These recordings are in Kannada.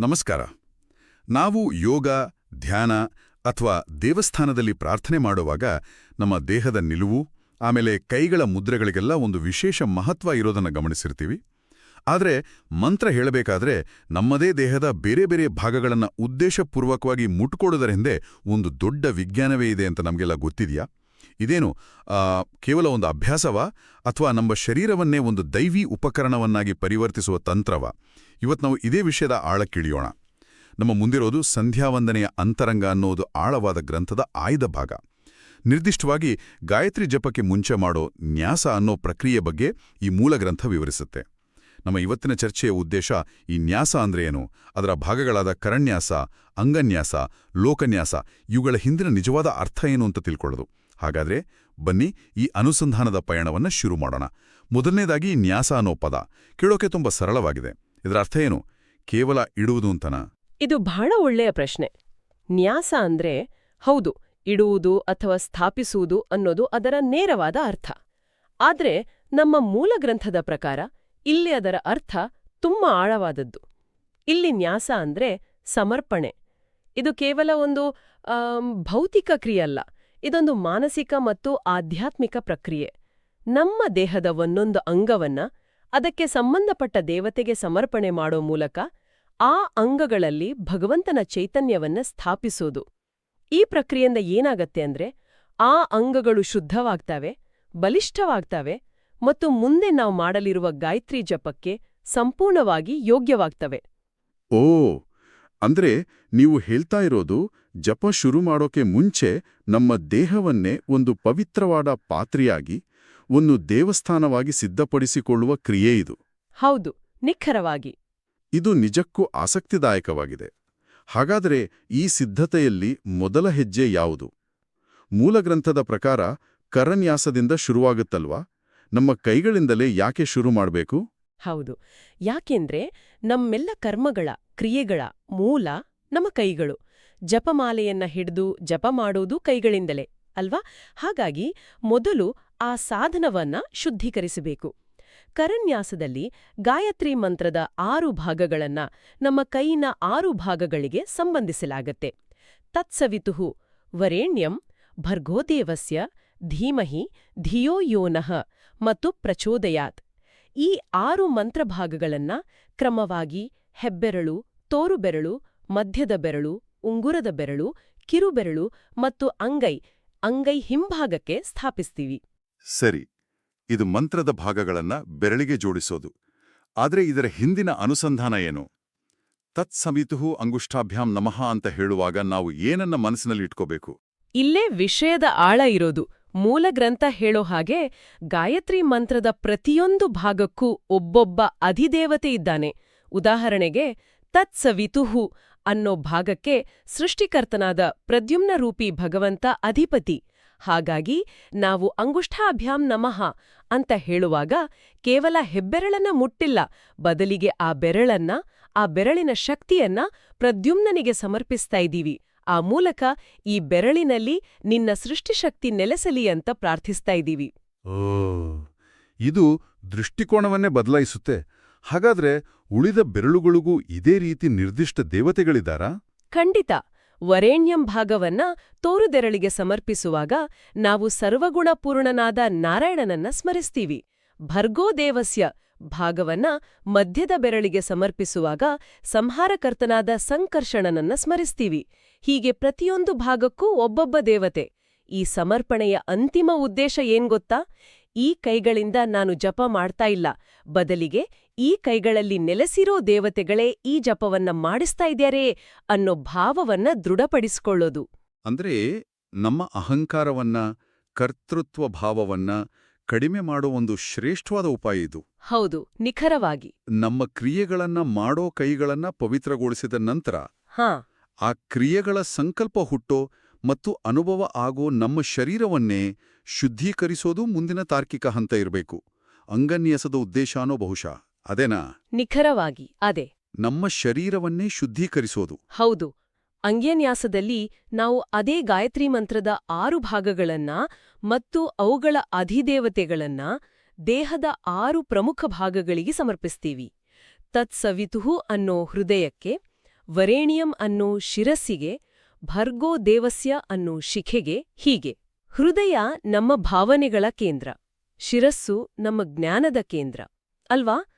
ನಮಸ್ಕಾರ. ನಾವು ಯೋಗ, ಧ್ಯಾನ ಅಥವಾ ದೇವಸ್ಥಾನದಲ್ಲಿ ಪ್ರಾರ್ಥನೆ ಮಾಡುವಾಗ ನಮ್ಮ ದೇಹದ ನಿಲುವು, ಆಮೇಲೆ ಕೈಗಳ ಮುದ್ರೆಗಳಿಗೆಲ್ಲ ಒಂದು ವಿಶೇಷ ಮಹತ್ವ ಇರೋದನ್ನು ಗಮನಿಸಿರ್ತೀವಿ. ಆದರೆ ಮಂತ್ರ ಹೇಳಬೇಕಾದ್ರೆ ನಮ್ಮದೇ ದೇಹದ ಬೇರೆ ಬೇರೆ ಭಾಗಗಳನ್ನು ಉದ್ದೇಶಪೂರ್ವಕವಾಗಿ ಮುಟ್ಕೊಡೋದರ ಹಿಂದೆ ಒಂದು ದೊಡ್ಡ ವಿಜ್ಞಾನವೇ ಇದೆ ಅಂತ ನಮಗೆಲ್ಲ ಗೊತ್ತಿದೆಯಾ? ಇದೇನು ಕೇವಲ ಒಂದು ಅಭ್ಯಾಸವಾ ಅಥವಾ ನಮ್ಮ ಶರೀರವನ್ನೇ ಒಂದು ದೈವಿ ಉಪಕರಣವನ್ನಾಗಿ ಪರಿವರ್ತಿಸುವ ತಂತ್ರವ? ಇವತ್ತು ನಾವು ಇದೇ ವಿಷಯದ ಆಳಕ್ಕಿಳಿಯೋಣ ನಮ್ಮ ಮುಂದಿರೋದು ಸಂಧ್ಯಾವಂದನೆಯ ಅಂತರಂಗ ಅನ್ನೋದು ಆಳವಾದ ಗ್ರಂಥದ ಆಯ್ದ ಭಾಗ. ನಿರ್ದಿಷ್ಟವಾಗಿ ಗಾಯತ್ರಿ ಜಪಕ್ಕೆ ಮುಂಚೆ ಮಾಡೋ ನ್ಯಾಸ ಅನ್ನೋ ಪ್ರಕ್ರಿಯೆ ಬಗ್ಗೆ ಈ ಮೂಲ ಗ್ರಂಥ ವಿವರಿಸುತ್ತೆ. ನಮ್ಮ ಇವತ್ತಿನ ಚರ್ಚೆಯ ಉದ್ದೇಶ ಈ ನ್ಯಾಸ ಅಂದ್ರೆ ಏನು? ಅದರ ಭಾಗಗಳಾದ ಕರಣ್ಯಾಸ ಅಂಗನ್ಯಾಸ, ಲೋಕನ್ಯಾಸ ಇವುಗಳ ಹಿಂದಿನ ನಿಜವಾದ ಅರ್ಥ ಏನು ಅಂತ ತಿಳ್ಕೊಳ್ಳೋದು. ಹಾಗಾದ್ರೆ ಬನ್ನಿ ಈ ಅನುಸಂಧಾನದ ಪಯಣವನ್ನ ಶುರು ಮಾಡೋಣ. ಮೊದಲನೇದಾಗಿ ನ್ಯಾಸ ಅನ್ನೋ ಪದ. ಕೇಳೋಕೆ ತುಂಬ ಸರಳವಾಗಿದೆ. ಇದರ ಏನು? ಕೇವಲ ಇಡುವುದು ಅಂತನ? ಇದು ಬಹಳ ಒಳ್ಳೆಯ ಪ್ರಶ್ನೆ. ನ್ಯಾಸ ಅಂದ್ರೆ ಹೌದು, ಇಡುವುದು ಅಥವಾ ಸ್ಥಾಪಿಸುವುದು ಅನ್ನೋದು ಅದರ ನೇರವಾದ ಅರ್ಥ. ಆದ್ರೆ ನಮ್ಮ ಮೂಲ ಗ್ರಂಥದ ಪ್ರಕಾರ ಇಲ್ಲಿ ಅದರ ಅರ್ಥ ತುಂಬ ಆಳವಾದದ್ದು. ಇಲ್ಲಿ ನ್ಯಾಸ ಅಂದ್ರೆ ಸಮರ್ಪಣೆ. ಇದು ಕೇವಲ ಒಂದು ಭೌತಿಕ ಕ್ರಿಯೆಯಲ್ಲ, ಇದೊಂದು ಮಾನಸಿಕ ಮತ್ತು ಆಧ್ಯಾತ್ಮಿಕ ಪ್ರಕ್ರಿಯೆ. ನಮ್ಮ ದೇಹದ ಒಂದೊಂದು ಅಂಗವನ್ನ ಅದಕ್ಕೆ ಸಂಬಂಧಪಟ್ಟ ದೇವತೆಗೆ ಸಮರ್ಪಣೆ ಮಾಡೋ ಮೂಲಕ ಆ ಅಂಗಗಳಲ್ಲಿ ಭಗವಂತನ ಚೈತನ್ಯವನ್ನ ಸ್ಥಾಪಿಸೋದು. ಈ ಪ್ರಕ್ರಿಯೆಯಿಂದ ಏನಾಗತ್ತೆ ಅಂದ್ರೆ ಆ ಅಂಗಗಳು ಶುದ್ಧವಾಗ್ತವೆ, ಬಲಿಷ್ಠವಾಗ್ತವೆ ಮತ್ತು ಮುಂದೆ ನಾವು ಮಾಡಲಿರುವ ಗಾಯತ್ರಿ ಜಪಕ್ಕೆ ಸಂಪೂರ್ಣವಾಗಿ ಯೋಗ್ಯವಾಗ್ತವೆ. ಓ, ಅಂದ್ರೆ ನೀವು ಹೇಳ್ತಾ ಇರೋದು ಜಪ ಶುರು ಮಾಡೋಕೆ ಮುಂಚೆ ನಮ್ಮ ದೇಹವನ್ನೇ ಒಂದು ಪವಿತ್ರವಾದ ಪಾತ್ರೆಯಾಗಿ ಒಂದು ದೇವಸ್ಥಾನವಾಗಿ ಸಿದ್ಧಪಡಿಸಿಕೊಳ್ಳುವ ಕ್ರಿಯೆ ಇದು. ಹೌದು ನಿಖರವಾಗಿ. ಇದು ನಿಜಕ್ಕೂ ಆಸಕ್ತಿದಾಯಕವಾಗಿದೆ. ಹಾಗಾದರೆ ಈ ಸಿದ್ಧತೆಯಲ್ಲಿ ಮೊದಲ ಹೆಜ್ಜೆ ಯಾವುದು? ಮೂಲಗ್ರಂಥದ ಪ್ರಕಾರ ಕರನ್ಯಾಸದಿಂದ ಶುರುವಾಗುತ್ತಲ್ವಾ? ನಮ್ಮ ಕೈಗಳಿಂದಲೇ ಯಾಕೆ ಶುರು ಮಾಡಬೇಕು? ಹೌದು ಯಾಕೆಂದ್ರೆ ನಮ್ಮೆಲ್ಲ ಕರ್ಮಗಳ ಕ್ರಿಯೆಗಳ ಮೂಲ ನಮ್ಮ ಕೈಗಳು. ಜಪಮಾಲೆಯನ್ನ ಹಿಡಿದು ಜಪ ಮಾಡೋದು ಕೈಗಳಿಂದಲೇ ಅಲ್ವಾ? ಹಾಗಾಗಿ ಮೊದಲು ಆ ಸಾಧನವನ್ನ ಶುದ್ಧೀಕರಿಸಬೇಕು. ಕರನ್ಯಾಸದಲ್ಲಿ ಗಾಯತ್ರಿ ಮಂತ್ರದ ಆರು ಭಾಗಗಳನ್ನ ನಮ್ಮ ಕೈನ ಆರು ಭಾಗಗಳಿಗೆ ಸಂಬಂಧಿಸಲಾಗತ್ತೆ. ತತ್ಸವಿತುಹು ವರೇಣ್ಯಂ ಭರ್ಗೋದೇವಸ್ಯ ಧೀಮಹಿ ಧಿಯೋ ಯೋನಃ ಮತ್ತು ಪ್ರಚೋದಯಾತ್. ಈ ಆರು ಮಂತ್ರಭಾಗಗಳನ್ನ ಕ್ರಮವಾಗಿ ಹೆಬ್ಬೆರಳು, ತೋರುಬೆರಳು, ಮಧ್ಯದ ಬೆರಳು, ಉಂಗುರದ ಬೆರಳು, ಕಿರುಬೆರಳು ಮತ್ತು ಅಂಗೈ ಅಂಗೈ ಹಿಂಭಾಗಕ್ಕೆ ಸ್ಥಾಪಿಸ್ತೀವಿ. ಸರಿ, ಇದು ಮಂತ್ರದ ಭಾಗಗಳನ್ನ ಬೆರಳಿಗೆ ಜೋಡಿಸೋದು. ಆದರೆ ಇದರ ಹಿಂದಿನ ಅನುಸಂಧಾನ ಏನು? ತತ್ಸಮಿತುಹು ಅಂಗುಷ್ಠಾಭ್ಯಾಂ ನಮಃ ಅಂತ ಹೇಳುವಾಗ ನಾವು ಏನನ್ನ ಮನಸ್ಸಿನಲ್ಲಿ ಇಟ್ಕೋಬೇಕು? ಇಲ್ಲೇ ವಿಷಯದ ಆಳ ಇರೋದು. ಮೂಲ ಗ್ರಂಥ ಹೇಳೋ ಹಾಗೆ ಗಾಯತ್ರಿ ಮಂತ್ರದ ಪ್ರತಿಯೊಂದು ಭಾಗಕ್ಕೂ ಒಬ್ಬೊಬ್ಬ ಅಧಿದೇವತೆ ಇದ್ದಾನೆ. ಉದಾಹರಣೆಗೆ, ತತ್ಸವಿತುಹು ಅನ್ನೋ ಭಾಗಕ್ಕೆ ಸೃಷ್ಟಿಕರ್ತನಾದ ಪ್ರದ್ಯುಮ್ನ ರೂಪಿ ಭಗವಂತ ಅಧಿಪತಿ. ಹಾಗಾಗಿ ನಾವು ಅಂಗುಷ್ಠಾಭ್ಯಾಂ ನಮಃ ಅಂತ ಹೇಳುವಾಗ ಕೇವಲ ಹೆಬ್ಬೆರಳನ್ನ ಮುಟ್ಟಿಲ್ಲ ಬದಲಿಗೆ ಆ ಬೆರಳನ್ನ ಆ ಬೆರಳಿನ ಶಕ್ತಿಯನ್ನ ಪ್ರದ್ಯುಮ್ನನಿಗೆ ಸಮರ್ಪಿಸ್ತಾ ಇದ್ದೀವಿ. ಆ ಮೂಲಕ ಈ ಬೆರಳಿನಲ್ಲಿ ನಿನ್ನ ಸೃಷ್ಟಿಶಕ್ತಿ ನೆಲೆಸಲಿ ಅಂತ ಪ್ರಾರ್ಥಿಸ್ತಾ ಇದ್ದೀವಿ. ಓ ಇದು ದೃಷ್ಟಿಕೋನವನ್ನೇ ಬದಲಾಯಿಸುತ್ತೆ. ಹಾಗಾದ್ರೆ ಉಳಿದ ಬೆರಳುಗಳಿಗೂ ಇದೇ ರೀತಿ ನಿರ್ದಿಷ್ಟ ದೇವತೆಗಳಿದ್ದಾರಾ? ಖಂಡಿತ. ವರೇಣ್ಯಂ ಭಾಗವನ್ನ ತೋರುದೆರಳಿಗೆ ಸಮರ್ಪಿಸುವಾಗ ನಾವು ಸರ್ವಗುಣಪೂರ್ಣನಾದ ನಾರಾಯಣನನ್ನ ಸ್ಮರಿಸ್ತೀವಿ. ಭರ್ಗೋದೇವಸ್ಯ ಭಾಗವನ್ನ ಮಧ್ಯದ ಬೆರಳಿಗೆ ಸಮರ್ಪಿಸುವಾಗ ಸಂಹಾರಕರ್ತನಾದ ಸಂಕರ್ಷಣನನ್ನ ಸ್ಮರಿಸ್ತೀವಿ. ಹೀಗೆ ಪ್ರತಿಯೊಂದು ಭಾಗಕ್ಕೂ ಒಬ್ಬೊಬ್ಬ ದೇವತೆ. ಈ ಸಮರ್ಪಣೆಯ ಅಂತಿಮ ಉದ್ದೇಶ ಏನ್ಗೊತ್ತಾ ಈ ಕೈಗಳಿಂದ ನಾನು ಜಪ ಮಾಡ್ತಾ ಇಲ್ಲ. ಬದಲಿಗೆ ಈ ಕೈಗಳಲ್ಲಿ ನೆಲೆಸಿರೋ ದೇವತೆಗಳೇ ಈ ಜಪವನ್ನ ಮಾಡಿಸ್ತಾ ಇದ್ಯಾರೇ ಅನ್ನೋ ಭಾವವನ್ನ ದೃಢಪಡಿಸಿಕೊಳ್ಳೋದು. ಅಂದ್ರೆ ನಮ್ಮ ಅಹಂಕಾರವನ್ನ ಕರ್ತೃತ್ವ ಭಾವವನ್ನ ಕಡಿಮೆ ಮಾಡೋ ಒಂದು ಶ್ರೇಷ್ಠವಾದ ಉಪಾಯ ಇದು. ಹೌದು ನಿಖರವಾಗಿ. ನಮ್ಮ ಕ್ರಿಯೆಗಳನ್ನ ಮಾಡೋ ಕೈಗಳನ್ನ ಪವಿತ್ರಗೊಳಿಸಿದ ನಂತರ ಹಾ. ಆ ಕ್ರಿಯೆಗಳ ಸಂಕಲ್ಪ ಹುಟ್ಟೋ ಮತ್ತು ಅನುಭವ ಆಗೋ ನಮ್ಮ ಶರೀರವನ್ನೇ ಶುದ್ಧೀಕರಿಸೋದು ಮುಂದಿನ ತಾರ್ಕಿಕ ಹಂತ ಇರಬೇಕು. ಅಂಗನ್ಯಾಸದ ಉದ್ದೇಶಾನೋ ಬಹುಶಃ. ಅದೇನಾ? ನಿಖರವಾಗಿ ಅದೇ. ನಮ್ಮ ಶರೀರವನ್ನೇ ಶುದ್ಧೀಕರಿಸೋದು. ಹೌದು. ಅಂಗ್ಯನ್ಯಾಸದಲ್ಲಿ ನಾವು ಅದೇ ಗಾಯತ್ರಿ ಮಂತ್ರದ ಆರು ಭಾಗಗಳನ್ನ ಮತ್ತು ಅವುಗಳ ಅಧಿದೇವತೆಗಳನ್ನ ದೇಹದ ಆರು ಪ್ರಮುಖ ಭಾಗಗಳಿಗೆ ಸಮರ್ಪಿಸ್ತೀವಿ. ತತ್ಸವಿತುಹು ಅನ್ನೋ ಹೃದಯಕ್ಕೆ ವರೇಣಿಯಂ ಅನ್ನೋ ಶಿರಸ್ಸಿಗೆ ಭರ್ಗೋ ದೇವಸ್ಯ ಅನ್ನೋ ಶಿಖೆಗೆ ಹೀಗೆ. ಹೃದಯ ನಮ್ಮ ಭಾವನೆಗಳ ಕೇಂದ್ರ. ಶಿರಸ್ಸು ನಮ್ಮ ಜ್ಞಾನದ ಕೇಂದ್ರ. ಅಲ್ವಾ?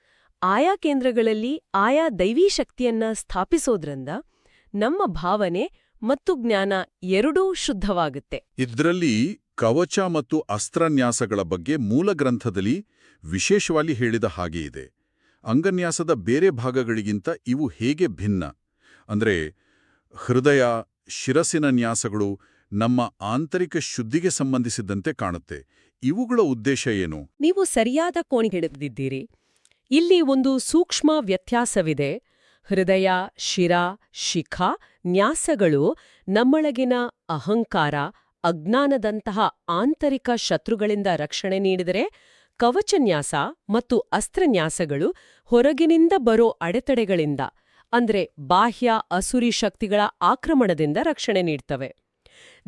ಆಯಾ ಕೇಂದ್ರಗಳಲ್ಲಿ ಆಯಾ ದೈವೀ ಶಕ್ತಿಯನ್ನ ಸ್ಥಾಪಿಸೋದ್ರಿಂದ ನಮ್ಮ ಭಾವನೆ ಮತ್ತು ಜ್ಞಾನ ಎರಡೂ ಶುದ್ಧವಾಗುತ್ತೆ. ಇದರಲ್ಲಿ ಕವಚ ಮತ್ತು ಅಸ್ತ್ರನ್ಯಾಸಗಳ ಬಗ್ಗೆ ಮೂಲ ಗ್ರಂಥದಲ್ಲಿ ವಿಶೇಷವಾಗಿ ಹೇಳಿದ ಹಾಗೆ ಇದೆ. ಅಂಗನ್ಯಾಸದ ಬೇರೆ ಭಾಗಗಳಿಗಿಂತ ಇವು ಹೇಗೆ ಭಿನ್ನ? ಅಂದ್ರೆ ಹೃದಯ ಶಿರಸಿನ ನ್ಯಾಸಗಳು ನಮ್ಮ ಆಂತರಿಕ ಶುದ್ಧಿಗೆ ಸಂಬಂಧಿಸಿದಂತೆ ಕಾಣುತ್ತೆ. ಇವುಗಳ ಉದ್ದೇಶ ಏನು? ನೀವು ಸರಿಯಾದ ಕೋಣೆ ಹಿಡಿದಿದ್ದೀರಿ. ಇಲ್ಲಿ ಒಂದು ಸೂಕ್ಷ್ಮ ವ್ಯತ್ಯಾಸವಿದೆ. ಹೃದಯ, ಶಿರ, ಶಿಖ, ನ್ಯಾಸಗಳು ನಮ್ಮೊಳಗಿನ ಅಹಂಕಾರ, ಅಜ್ಞಾನದಂತಹ ಆಂತರಿಕ ಶತ್ರುಗಳಿಂದ ರಕ್ಷಣೆ ನೀಡಿದರೆ ಕವಚನ್ಯಾಸ ಮತ್ತು ಅಸ್ತ್ರನ್ಯಾಸಗಳು ಹೊರಗಿನಿಂದ ಬರೋ ಅಡೆತಡೆಗಳಿಂದ, ಅಂದ್ರೆ ಬಾಹ್ಯ ಅಸುರಿ ಶಕ್ತಿಗಳ ಆಕ್ರಮಣದಿಂದ ರಕ್ಷಣೆ ನೀಡ್ತವೆ.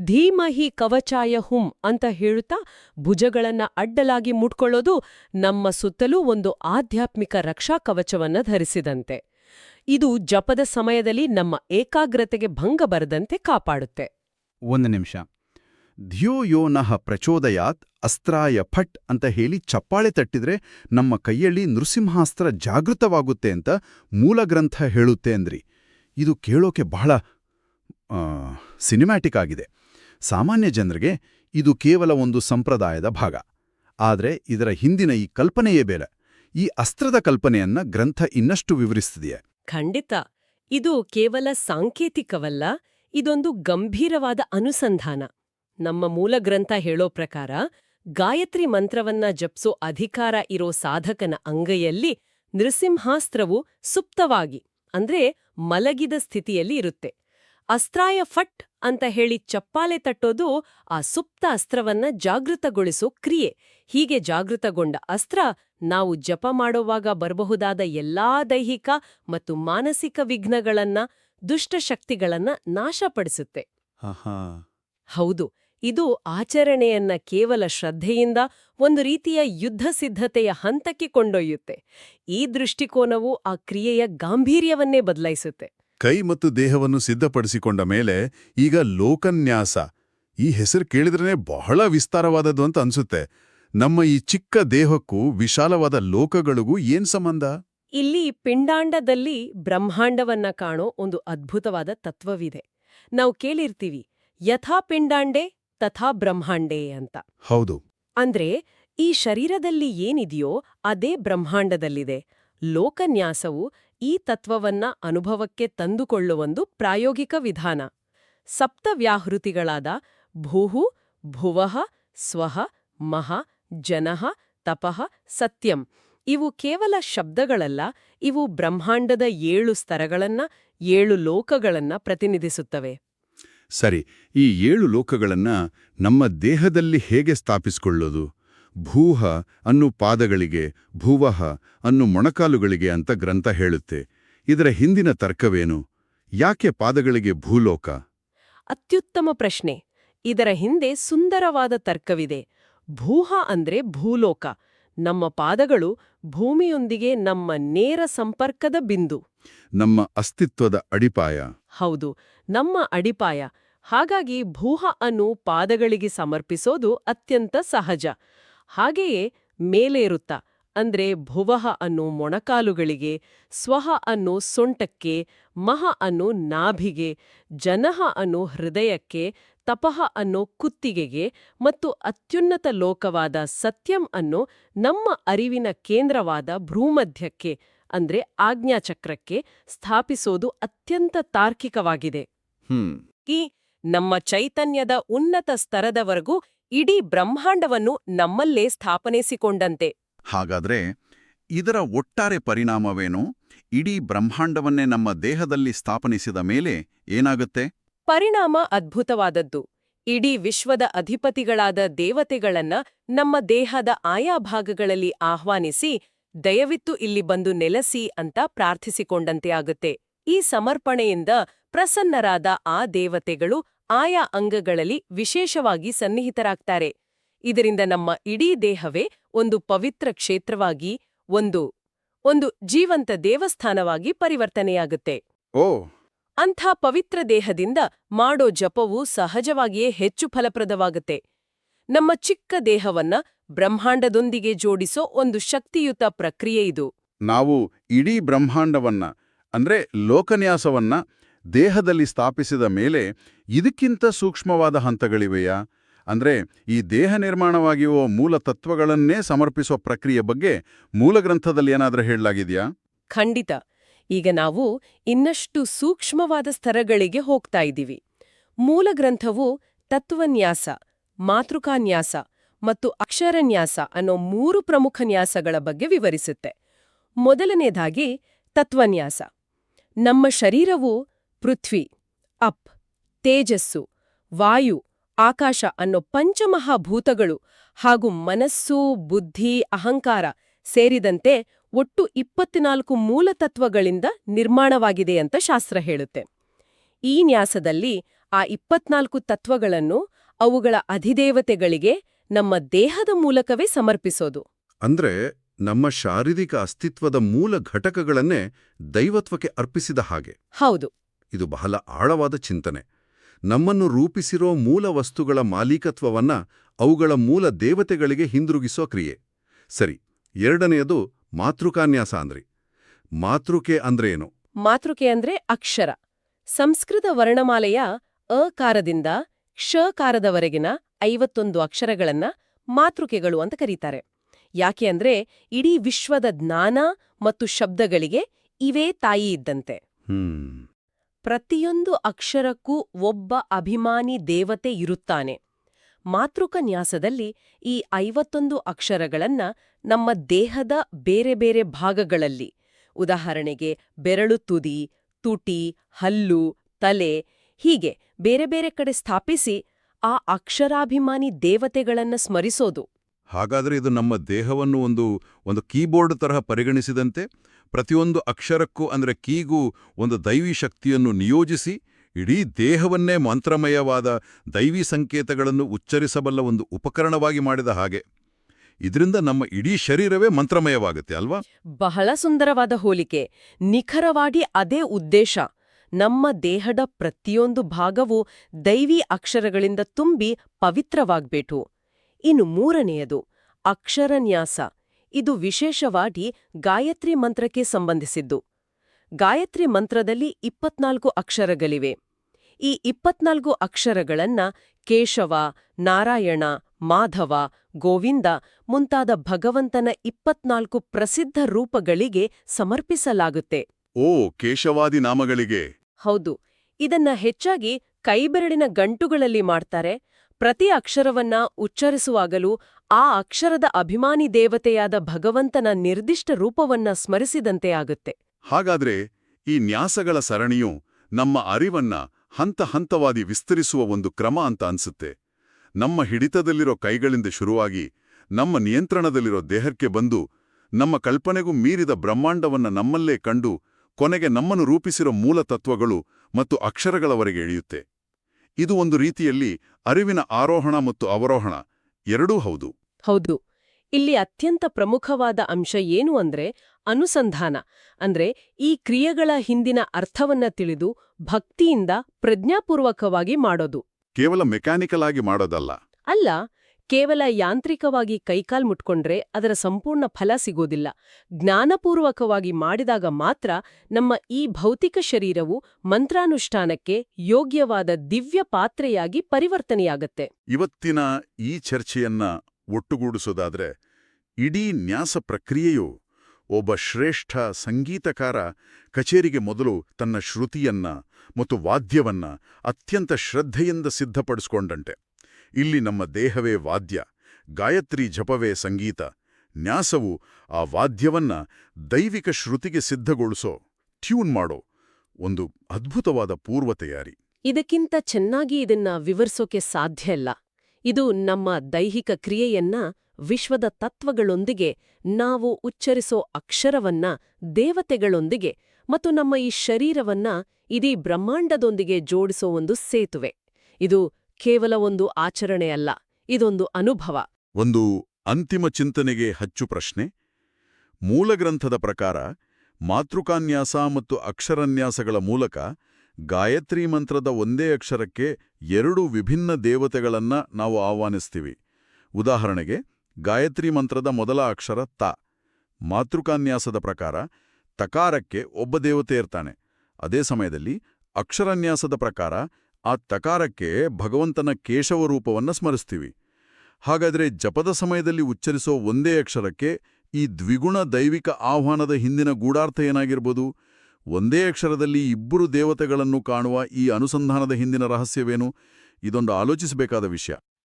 ಧೀಮಹಿ ಕವಚಾಯ ಹುಂ ಅಂತ ಹೇಳುತ್ತಾ ಭುಜಗಳನ್ನ ಅಡ್ಡಲಾಗಿ ಮುಟ್ಕೊಳ್ಳೋದು ನಮ್ಮ ಸುತ್ತಲೂ ಒಂದು ಆಧ್ಯಾತ್ಮಿಕ ರಕ್ಷಾ ಕವಚವನ್ನ ಧರಿಸಿದಂತೆ. ಇದು ಜಪದ ಸಮಯದಲ್ಲಿ ನಮ್ಮ ಏಕಾಗ್ರತೆಗೆ ಭಂಗ ಬರದಂತೆ ಕಾಪಾಡುತ್ತೆ. ಒಂದು ನಿಮಿಷ. ಧ್ಯೋ ಯೋ ನಹ ಪ್ರಚೋದಯಾತ್ ಅಸ್ತ್ರಾಯ ಫಟ್ ಅಂತ ಹೇಳಿ ಚಪ್ಪಾಳೆ ತಟ್ಟಿದ್ರೆ ನಮ್ಮ ಕೈಯಲ್ಲಿ ನೃಸಿಂಹಾಸ್ತ್ರ ಜಾಗೃತವಾಗುತ್ತೆ ಅಂತ ಮೂಲ ಗ್ರಂಥ ಹೇಳುತ್ತೆ ಅಂದ್ರಿ. ಇದು ಕೇಳೋಕೆ ಬಹಳ ಸಿನಿಮ್ಯಾಟಿಕ್ ಆಗಿದೆ. ಸಾಮಾನ್ಯ ಜನರಿಗೆ ಇದು ಕೇವಲ ಒಂದು ಸಂಪ್ರದಾಯದ ಭಾಗ. ಆದರೆ ಇದರ ಹಿಂದಿನ ಈ ಕಲ್ಪನೆಯೇ ಬೇರೆ. ಈ ಅಸ್ತ್ರದ ಕಲ್ಪನೆಯನ್ನ ಗ್ರಂಥ ಇನ್ನಷ್ಟು ವಿವರಿಸುತ್ತಿದೆಯೇ ಖಂಡಿತ. ಇದು ಕೇವಲ ಸಾಂಕೇತಿಕವಲ್ಲ, ಇದೊಂದು ಗಂಭೀರವಾದ ಅನುಸಂಧಾನ. ನಮ್ಮ ಮೂಲ ಗ್ರಂಥ ಹೇಳೋ ಪ್ರಕಾರ, ಗಾಯತ್ರಿ ಮಂತ್ರವನ್ನ ಜಪ್ಸೋ ಅಧಿಕಾರ ಇರೋ ಸಾಧಕನ ಅಂಗೈಯಲ್ಲಿ ನೃಸಿಂಹಾಸ್ತ್ರವು ಸುಪ್ತವಾಗಿ, ಅಂದ್ರೆ ಮಲಗಿದ ಸ್ಥಿತಿಯಲ್ಲಿ ಇರುತ್ತೆ. ಅಸ್ತ್ರಾಯ ಫಟ್ ಅಂತ ಹೇಳಿ ಚಪ್ಪಾಲೆ ತಟ್ಟೋದು ಆ ಸುಪ್ತ ಅಸ್ತ್ರವನ್ನ ಜಾಗೃತಗೊಳಿಸೋ ಕ್ರಿಯೆ. ಹೀಗೆ ಜಾಗೃತಗೊಂಡ ಅಸ್ತ್ರ ನಾವು ಜಪ ಮಾಡೋವಾಗ ಬರಬಹುದಾದ ಎಲ್ಲಾ ದೈಹಿಕ ಮತ್ತು ಮಾನಸಿಕ ವಿಘ್ನಗಳನ್ನ ದುಷ್ಟಶಕ್ತಿಗಳನ್ನ ನಾಶಪಡಿಸುತ್ತೆ. ಹೌದು ಇದು ಆಚರಣೆಯನ್ನ ಕೇವಲ ಶ್ರದ್ಧೆಯಿಂದ ಒಂದು ರೀತಿಯ ಯುದ್ಧ ಸಿದ್ಧತೆಯ ಹಂತಕ್ಕೆ ಕೊಂಡೊಯ್ಯುತ್ತೆ. ಈ ದೃಷ್ಟಿಕೋನವು ಆ ಕ್ರಿಯೆಯ ಗಾಂಭೀರ್ಯವನ್ನೇ ಬದಲಾಯಿಸುತ್ತೆ. ಕೈ ಮತ್ತು ದೇಹವನ್ನು ಸಿದ್ಧಪಡಿಸಿಕೊಂಡ ಮೇಲೆ ಈಗ ಲೋಕನ್ಯಾಸ. ಈ ಹೆಸರು ಕೇಳಿದ್ರೇ ಬಹಳ ವಿಸ್ತಾರವಾದದ್ದು ಅಂತ ಅನ್ಸುತ್ತೆ. ನಮ್ಮ ಈ ಚಿಕ್ಕ ದೇಹಕ್ಕೂ ವಿಶಾಲವಾದ ಲೋಕಗಳಿಗೂ ಏನ್ ಸಂಬಂಧ? ಇಲ್ಲಿ ಪಿಂಡಾಂಡದಲ್ಲಿ ಬ್ರಹ್ಮಾಂಡವನ್ನ ಕಾಣೋ ಒಂದು ಅದ್ಭುತವಾದ ತತ್ವವಿದೆ. ನಾವು ಕೇಳಿರ್ತೀವಿ ಯಥಾ ಪಿಂಡಾಂಡೆ ತಥಾ ಬ್ರಹ್ಮಾಂಡೆ ಅಂತ. ಹೌದು. ಅಂದ್ರೆ ಈ ಶರೀರದಲ್ಲಿ ಏನಿದೆಯೋ ಅದೇ ಬ್ರಹ್ಮಾಂಡದಲ್ಲಿದೆ. ಲೋಕನ್ಯಾಸವು ಈ ತತ್ವವನ್ನ ಅನುಭವಕ್ಕೆ ತಂದುಕೊಳ್ಳುವೊಂದು ಪ್ರಾಯೋಗಿಕ ವಿಧಾನ. ಸಪ್ತವ್ಯಾಹೃತಿಗಳಾದ ಭೂಹು ಭುವಃ ಸ್ವಃ ಮಹ ಜನಃ ತಪಃ ಸತ್ಯಂ. ಇವು ಕೇವಲ ಶಬ್ದಗಳಲ್ಲ, ಇವು ಬ್ರಹ್ಮಾಂಡದ ಏಳು ಸ್ತರಗಳನ್ನ, ಏಳು ಲೋಕಗಳನ್ನ ಪ್ರತಿನಿಧಿಸುತ್ತವೆ. ಸರಿ, ಈ ಏಳು ಲೋಕಗಳನ್ನ ನಮ್ಮ ದೇಹದಲ್ಲಿ ಹೇಗೆ ಸ್ಥಾಪಿಸಿಕೊಳ್ಳೋದು? ಭೂಹ ಅನ್ನು ಪಾದಗಳಿಗೆ ಭೂವಹ ಅನ್ನು ಮೊಣಕಾಲುಗಳಿಗೆ ಅಂತ ಗ್ರಂಥ ಹೇಳುತ್ತೆ. ಇದರ ಹಿಂದಿನ ತರ್ಕವೇನು? ಯಾಕೆ ಪಾದಗಳಿಗೆ ಭೂಲೋಕ? ಅತ್ಯುತ್ತಮ ಪ್ರಶ್ನೆ. ಇದರ ಹಿಂದೆ ಸುಂದರವಾದ ತರ್ಕವಿದೆ. ಭೂಹ ಅಂದ್ರೆ ಭೂಲೋಕ. ನಮ್ಮ ಪಾದಗಳು ಭೂಮಿಯೊಂದಿಗೆ ನಮ್ಮ ನೇರ ಸಂಪರ್ಕದ ಬಿಂದು. ನಮ್ಮ ಅಸ್ತಿತ್ವದ ಅಡಿಪಾಯ. ಹೌದು ನಮ್ಮ ಅಡಿಪಾಯ. ಹಾಗಾಗಿ ಭೂಹ ಅನ್ನು ಪಾದಗಳಿಗೆ ಸಮರ್ಪಿಸೋದು ಅತ್ಯಂತ ಸಹಜ. ಹಾಗೆಯೇ ಮೇಲೇರುತ್ತ ಅಂದ್ರೆ ಭುವಃ ಅನ್ನು ಮೊಣಕಾಲುಗಳಿಗೆ ಸ್ವಹ ಅನ್ನು ಸೊಂಟಕ್ಕೆ ಮಹ ಅನ್ನು ನಾಭಿಗೆ ಜನಃ ಅನ್ನು ಹೃದಯಕ್ಕೆ ತಪಃ ಅನ್ನೋ ಕುತ್ತಿಗೆಗೆ ಮತ್ತು ಅತ್ಯುನ್ನತ ಲೋಕವಾದ ಸತ್ಯಂ ಅನ್ನು ನಮ್ಮ ಅರಿವಿನ ಕೇಂದ್ರವಾದ ಭ್ರೂಮಧ್ಯಕ್ಕೆ ಅಂದ್ರೆ ಆಜ್ಞಾಚಕ್ರಕ್ಕೆ ಸ್ಥಾಪಿಸೋದು ಅತ್ಯಂತ ತಾರ್ಕಿಕವಾಗಿದೆ. ಈ ನಮ್ಮ ಚೈತನ್ಯದ ಉನ್ನತ ಸ್ತರದವರೆಗೂ ಇಡೀ ಬ್ರಹ್ಮಾಂಡವನ್ನು ನಮ್ಮಲ್ಲೇ ಸ್ಥಾಪನೆಸಿಕೊಂಡಂತೆ. ಹಾಗಾದ್ರೆ ಇದರ ಒಟ್ಟಾರೆ ಪರಿಣಾಮವೇನು? ಇಡೀ ಬ್ರಹ್ಮಾಂಡವನ್ನೇ ನಮ್ಮ ದೇಹದಲ್ಲಿ ಸ್ಥಾಪನಿಸಿದ ಮೇಲೆ ಏನಾಗುತ್ತೆ? ಪರಿಣಾಮ ಅದ್ಭುತವಾದದ್ದು. ಇಡೀ ವಿಶ್ವದ ಅಧಿಪತಿಗಳಾದ ದೇವತೆಗಳನ್ನ ನಮ್ಮ ದೇಹದ ಆಯಾ ಭಾಗಗಳಲ್ಲಿ ಆಹ್ವಾನಿಸಿ ದಯವಿತ್ತು ಇಲ್ಲಿ ಬಂದು ನೆಲೆಸಿ ಅಂತ ಪ್ರಾರ್ಥಿಸಿಕೊಂಡಂತೆ ಆಗುತ್ತೆ. ಈ ಸಮರ್ಪಣೆಯಿಂದ ಪ್ರಸನ್ನರಾದ ಆ ದೇವತೆಗಳು ಆಯಾ ಅಂಗಗಳಲ್ಲಿ ವಿಶೇಷವಾಗಿ ಸನ್ನಿಹಿತರಾಗ್ತಾರೆ. ಇದರಿಂದ ನಮ್ಮ ಇಡೀ ದೇಹವೇ ಒಂದು ಪವಿತ್ರ ಕ್ಷೇತ್ರವಾಗಿ ಒಂದು ಒಂದು ಜೀವಂತ ದೇವಸ್ಥಾನವಾಗಿ ಪರಿವರ್ತನೆಯಾಗುತ್ತೆ. ಓ! ಅಂಥ ಪವಿತ್ರ ದೇಹದಿಂದ ಮಾಡೋ ಜಪವು ಸಹಜವಾಗಿಯೇ ಹೆಚ್ಚು ಫಲಪ್ರದವಾಗುತ್ತೆ. ನಮ್ಮ ಚಿಕ್ಕ ದೇಹವನ್ನ ಬ್ರಹ್ಮಾಂಡದೊಂದಿಗೆ ಜೋಡಿಸೋ ಒಂದು ಶಕ್ತಿಯುತ ಪ್ರಕ್ರಿಯೆ ಇದು. ನಾವು ಇಡೀ ಬ್ರಹ್ಮಾಂಡವನ್ನ ಅಂದ್ರೆ ಲೋಕನ್ಯಾಸವನ್ನ ದೇಹದಲ್ಲಿ ಸ್ಥಾಪಿಸಿದ ಮೇಲೆ ಇದಕ್ಕಿಂತ ಸೂಕ್ಷ್ಮವಾದ ಹಂತಗಳಿವೆಯಾ? ಅಂದ್ರೆ ಈ ದೇಹ ನಿರ್ಮಾಣವಾಗಿರುವ ಮೂಲ ತತ್ವಗಳನ್ನೇ ಸಮರ್ಪಿಸುವ ಪ್ರಕ್ರಿಯೆ ಬಗ್ಗೆ ಮೂಲಗ್ರಂಥದಲ್ಲಿ ಏನಾದರೂ ಹೇಳಲಾಗಿದೆಯಾ? ಖಂಡಿತ. ಈಗ ನಾವು ಇನ್ನಷ್ಟು ಸೂಕ್ಷ್ಮವಾದ ಸ್ತರಗಳಿಗೆ ಹೋಗ್ತಾ ಇದ್ದೀವಿ. ಮೂಲ ಗ್ರಂಥವು ತತ್ವನ್ಯಾಸ, ಮಾತೃಕಾನ್ಯಾಸ ಮತ್ತು ಅಕ್ಷರನ್ಯಾಸ ಅನ್ನೋ ಮೂರು ಪ್ರಮುಖ ನ್ಯಾಸಗಳ ಬಗ್ಗೆ ವಿವರಿಸುತ್ತೆ. ಮೊದಲನೇದಾಗಿ ತತ್ವನ್ಯಾಸ. ನಮ್ಮ ಶರೀರವು ಪೃಥ್ವಿ ಅಪ್ ತೇಜಸ್ಸು ವಾಯು ಆಕಾಶ ಅನ್ನೋ ಪಂಚಮಹಾಭೂತಗಳು ಹಾಗೂ ಮನಸ್ಸು ಬುದ್ಧಿ ಅಹಂಕಾರ ಸೇರಿದಂತೆ ಒಟ್ಟು ಇಪ್ಪತ್ನಾಲ್ಕು ಮೂಲತತ್ವಗಳಿಂದ ನಿರ್ಮಾಣವಾಗಿದೆ ಅಂತ ಶಾಸ್ತ್ರ ಹೇಳುತ್ತೆ. ಈ ನ್ಯಾಸದಲ್ಲಿ ಆ ಇಪ್ಪತ್ನಾಲ್ಕು ತತ್ವಗಳನ್ನು ಅವುಗಳ ಅಧಿದೇವತೆಗಳಿಗೆ ನಮ್ಮ ದೇಹದ ಮೂಲಕವೇ ಸಮರ್ಪಿಸೋದು. ಅಂದ್ರೆ ನಮ್ಮ ಶಾರೀರಿಕ ಅಸ್ತಿತ್ವದ ಮೂಲ ಘಟಕಗಳನ್ನೇ ದೈವತ್ವಕ್ಕೆ ಅರ್ಪಿಸಿದ ಹಾಗೆ. ಹೌದು. ಇದು ಬಹಳ ಆಳವಾದ ಚಿಂತನೆ. ನಮ್ಮನ್ನು ರೂಪಿಸಿರೋ ಮೂಲ ವಸ್ತುಗಳ ಮಾಲೀಕತ್ವವನ್ನ ಅವುಗಳ ಮೂಲ ದೇವತೆಗಳಿಗೆ ಹಿಂದಿರುಗಿಸೋ ಕ್ರಿಯೆ. ಸರಿ ಎರಡನೆಯದು ಮಾತೃಕಾನ್ಯಾಸ ಅಂದ್ರಿ. ಮಾತೃಕೆ ಏನು? ಮಾತೃಕೆ ಅಂದ್ರೆ ಅಕ್ಷರ. ಸಂಸ್ಕೃತ ವರ್ಣಮಾಲೆಯ ಅಕಾರದಿಂದ ಕ್ಷಕಾರದವರೆಗಿನ ಐವತ್ತೊಂದು ಅಕ್ಷರಗಳನ್ನ ಮಾತೃಕೆಗಳು ಅಂತ ಕರೀತಾರೆ. ಯಾಕೆ ಅಂದ್ರೆ ಇಡೀ ವಿಶ್ವದ ಜ್ಞಾನ ಮತ್ತು ಶಬ್ದಗಳಿಗೆ ಇವೇ ತಾಯಿ ಇದ್ದಂತೆ. ಹ್ಮ್. ಪ್ರತಿಯೊಂದು ಅಕ್ಷರಕ್ಕೂ ಒಬ್ಬ ಅಭಿಮಾನಿ ದೇವತೆ ಇರುತ್ತಾನೆ. ಮಾತೃಕನ್ಯಾಸದಲ್ಲಿ ಈ ಐವತ್ತೊಂದು ಅಕ್ಷರಗಳನ್ನ ನಮ್ಮ ದೇಹದ ಬೇರೆ ಬೇರೆ ಭಾಗಗಳಲ್ಲಿ, ಉದಾಹರಣೆಗೆ ಬೆರಳು ತುದಿ, ತುಟಿ, ಹಲ್ಲು, ತಲೆ, ಹೀಗೆ ಬೇರೆ ಬೇರೆ ಕಡೆ ಸ್ಥಾಪಿಸಿ ಆ ಅಕ್ಷರಾಭಿಮಾನಿ ದೇವತೆಗಳನ್ನ ಸ್ಮರಿಸೋದು. ಹಾಗಾದ್ರೆ ಇದು ನಮ್ಮ ದೇಹವನ್ನು ಒಂದು ಒಂದು ಕೀಬೋರ್ಡ್ ತರಹ ಪರಿಗಣಿಸಿದಂತೆ ಪ್ರತಿಯೊಂದು ಅಕ್ಷರಕ್ಕೂ ಅಂದರೆ ಕೀಗೂ ಒಂದು ದೈವಿ ಶಕ್ತಿಯನ್ನು ನಿಯೋಜಿಸಿ ಇಡೀ ದೇಹವನ್ನೇ ಮಂತ್ರಮಯವಾದ ದೈವಿ ಸಂಕೇತಗಳನ್ನು ಉಚ್ಚರಿಸಬಲ್ಲ ಒಂದು ಉಪಕರಣವಾಗಿ ಮಾಡಿದ ಹಾಗೆ. ಇದರಿಂದ ನಮ್ಮ ಇಡೀ ಶರೀರವೇ ಮಂತ್ರಮಯವಾಗುತ್ತೆ, ಅಲ್ವಾ? ಬಹಳ ಸುಂದರವಾದ ಹೋಲಿಕೆ. ನಿಖರವಾಗಿ ಅದೇ ಉದ್ದೇಶ. ನಮ್ಮ ದೇಹದ ಪ್ರತಿಯೊಂದು ಭಾಗವೂ ದೈವಿ ಅಕ್ಷರಗಳಿಂದ ತುಂಬಿ ಪವಿತ್ರವಾಗ್ಬೇಕು. ಇನ್ನು ಮೂರನೆಯದು, ಅಕ್ಷರನ್ಯಾಸ. ಇದು ವಿಶೇಷವಾಗಿ ಗಾಯತ್ರಿ ಮಂತ್ರಕ್ಕೆ ಸಂಬಂಧಿಸಿದ್ದು. ಗಾಯತ್ರಿ ಮಂತ್ರದಲ್ಲಿ ಇಪ್ಪತ್ನಾಲ್ಕು ಅಕ್ಷರಗಳಿವೆ. ಈ ಇಪ್ಪತ್ನಾಲ್ಕು ಅಕ್ಷರಗಳನ್ನ ಕೇಶವ ನಾರಾಯಣ ಮಾಧವ ಗೋವಿಂದ ಮುಂತಾದ ಭಗವಂತನ ಇಪ್ಪತ್ನಾಲ್ಕು ಪ್ರಸಿದ್ಧ ರೂಪಗಳಿಗೆ ಸಮರ್ಪಿಸಲಾಗುತ್ತೆ. ಓ ಕೇಶವಾದಿ ನಾಮಗಳಿಗೆ. ಹೌದು. ಇದನ್ನ ಹೆಚ್ಚಾಗಿ ಕೈಬೆರಳಿನ ಗಂಟುಗಳಲ್ಲಿ ಮಾಡ್ತಾರೆ. ಪ್ರತಿ ಅಕ್ಷರವನ್ನ ಉಚ್ಚರಿಸುವಾಗಲೂ ಆ ಅಕ್ಷರದ ಅಭಿಮಾನಿ ದೇವತೆಯಾದ ಭಗವಂತನ ನಿರ್ದಿಷ್ಟ ರೂಪವನ್ನ ಸ್ಮರಿಸಿದಂತೆ ಆಗುತ್ತೆ. ಹಾಗಾದ್ರೆ ಈ ನ್ಯಾಸಗಳ ಸರಣಿಯು ನಮ್ಮ ಅರಿವನ್ನ ಹಂತ ಹಂತವಾಗಿ ವಿಸ್ತರಿಸುವ ಒಂದು ಕ್ರಮ ಅಂತ ಅನ್ಸುತ್ತೆ. ನಮ್ಮ ಹಿಡಿತದಲ್ಲಿರೋ ಕೈಗಳಿಂದ ಶುರುವಾಗಿ ನಮ್ಮ ನಿಯಂತ್ರಣದಲ್ಲಿರೋ ದೇಹಕ್ಕೆ ಬಂದು ನಮ್ಮ ಕಲ್ಪನೆಗೂ ಮೀರಿದ ಬ್ರಹ್ಮಾಂಡವನ್ನ ನಮ್ಮಲ್ಲೇ ಕಂಡು ಕೊನೆಗೆ ನಮ್ಮನ್ನು ರೂಪಿಸಿರೋ ಮೂಲ ತತ್ವಗಳು ಮತ್ತು ಅಕ್ಷರಗಳವರೆಗೆ ಇಳಿಯುತ್ತೆ ಇದು ಒಂದು ರೀತಿಯಲ್ಲಿ ಅರಿವಿನ ಆರೋಹಣ ಮತ್ತು ಅವರೋಹಣ, ಎರಡೂ ಹೌದು. ಹೌದು. ಇಲ್ಲಿ ಅತ್ಯಂತ ಪ್ರಮುಖವಾದ ಅಂಶ ಏನು ಅಂದ್ರೆ ಅನುಸಂಧಾನ. ಅಂದ್ರೆ ಈ ಕ್ರಿಯೆಗಳ ಹಿಂದಿನ ಅರ್ಥವನ್ನ ತಿಳಿದು ಭಕ್ತಿಯಿಂದ ಪ್ರಜ್ಞಾಪೂರ್ವಕವಾಗಿ ಮಾಡೋದು. ಕೇವಲ ಮೆಕ್ಯಾನಿಕಲ್ ಆಗಿ ಮಾಡೋದಲ್ಲ? ಅಲ್ಲ ಕೇವಲ ಯಾಂತ್ರಿಕವಾಗಿ ಕೈಕಾಲ್ ಮುಟ್ಕೊಂಡ್ರೆ ಅದರ ಸಂಪೂರ್ಣ ಫಲ ಸಿಗೋದಿಲ್ಲ. ಜ್ಞಾನಪೂರ್ವಕವಾಗಿ ಮಾಡಿದಾಗ ಮಾತ್ರ ನಮ್ಮ ಈ ಭೌತಿಕ ಶರೀರವು ಮಂತ್ರಾನುಷ್ಠಾನಕ್ಕೆ ಯೋಗ್ಯವಾದ ದಿವ್ಯ ಪಾತ್ರೆಯಾಗಿ ಪರಿವರ್ತನೆಯಾಗತ್ತೆ. ಇವತ್ತಿನ ಈ ಚರ್ಚೆಯನ್ನ ಒಟ್ಟುಗೂಡಿಸೋದಾದ್ರೆ ಇಡೀ ನ್ಯಾಸ ಪ್ರಕ್ರಿಯೆಯು ಒಬ್ಬ ಶ್ರೇಷ್ಠ ಸಂಗೀತಕಾರ ಕಚೇರಿಗೆ ಮೊದಲು ತನ್ನ ಶ್ರುತಿಯನ್ನ ಮತ್ತು ವಾದ್ಯವನ್ನ ಅತ್ಯಂತ ಶ್ರದ್ಧೆಯಿಂದ ಸಿದ್ಧಪಡಿಸ್ಕೊಂಡಂತೆ. ಇಲ್ಲಿ ನಮ್ಮ ದೇಹವೇ ವಾದ್ಯ, ಗಾಯತ್ರಿ ಜಪವೇ ಸಂಗೀತ, ನ್ಯಾಸವು ಆ ವಾದ್ಯವನ್ನ ದೈವಿಕ ಶ್ರುತಿಗೆ ಸಿದ್ಧಗೊಳಿಸೋ, ಟ್ಯೂನ್ ಮಾಡೋ ಒಂದು ಅದ್ಭುತವಾದ ಪೂರ್ವ ತಯಾರಿ. ಇದಕ್ಕಿಂತ ಚೆನ್ನಾಗಿ ಇದನ್ನ ವಿವರಿಸೋಕೆ ಸಾಧ್ಯ ಇಲ್ಲ. ಇದು ನಮ್ಮ ದೈಹಿಕ ಕ್ರಿಯೆಯನ್ನ ವಿಶ್ವದ ತತ್ವಗಳೊಂದಿಗೆ, ನಾವು ಉಚ್ಚರಿಸೋ ಅಕ್ಷರವನ್ನ ದೇವತೆಗಳೊಂದಿಗೆ ಮತ್ತು ನಮ್ಮ ಈ ಶರೀರವನ್ನ ಇದೀ ಬ್ರಹ್ಮಾಂಡದೊಂದಿಗೆ ಜೋಡಿಸೋ ಒಂದು ಸೇತುವೆ. ಇದು ಕೇವಲ ಒಂದು ಆಚರಣೆಯಲ್ಲ ಇದೊಂದು ಅನುಭವ. ಒಂದು ಅಂತಿಮ ಚಿಂತನೆಗೆ ಹಚ್ಚು ಪ್ರಶ್ನೆ. ಮೂಲಗ್ರಂಥದ ಪ್ರಕಾರ ಮಾತೃಕಾನ್ಯಾಸ ಮತ್ತು ಅಕ್ಷರನ್ಯಾಸಗಳ ಮೂಲಕ ಗಾಯತ್ರಿ ಮಂತ್ರದ ಒಂದೇ ಅಕ್ಷರಕ್ಕೆ ಎರಡು ವಿಭಿನ್ನ ದೇವತೆಗಳನ್ನ ನಾವು ಆಹ್ವಾನಿಸ್ತೀವಿ. ಉದಾಹರಣೆಗೆ, ಗಾಯತ್ರಿ ಮಂತ್ರದ ಮೊದಲ ಅಕ್ಷರ ತ. ಮಾತೃಕಾನ್ಯಾಸದ ಪ್ರಕಾರ, ತಕಾರಕ್ಕೆ ಒಬ್ಬ ದೇವತೆ ಇರ್ತಾನೆ. ಅದೇ ಸಮಯದಲ್ಲಿ ಅಕ್ಷರನ್ಯಾಸದ ಪ್ರಕಾರ, ಆ ತಕಾರಕ್ಕೆ ಭಗವಂತನ ಕೇಶವ ರೂಪವನ್ನು ಸ್ಮರಿಸ್ತೀವಿ. ಹಾಗಾದ್ರೆ ಜಪದ ಸಮಯದಲ್ಲಿ ಉಚ್ಚರಿಸೋ ಒಂದೇ ಅಕ್ಷರಕ್ಕೆ ಈ ದ್ವಿಗುಣ ದೈವಿಕ ಆಹ್ವಾನದ ಹಿಂದಿನ ಗೂಢಾರ್ಥ ಏನಾಗಿರ್ಬೋದು? ಒಂದೇ ಅಕ್ಷರದಲ್ಲಿ ಇಬ್ಬರು ದೇವತೆಗಳನ್ನು ಕಾಣುವ ಈ ಅನುಸಂಧಾನದ ಹಿಂದಿನ ರಹಸ್ಯವೇನು? ಇದೊಂದು ಆಲೋಚಿಸಬೇಕಾದ ವಿಷಯ.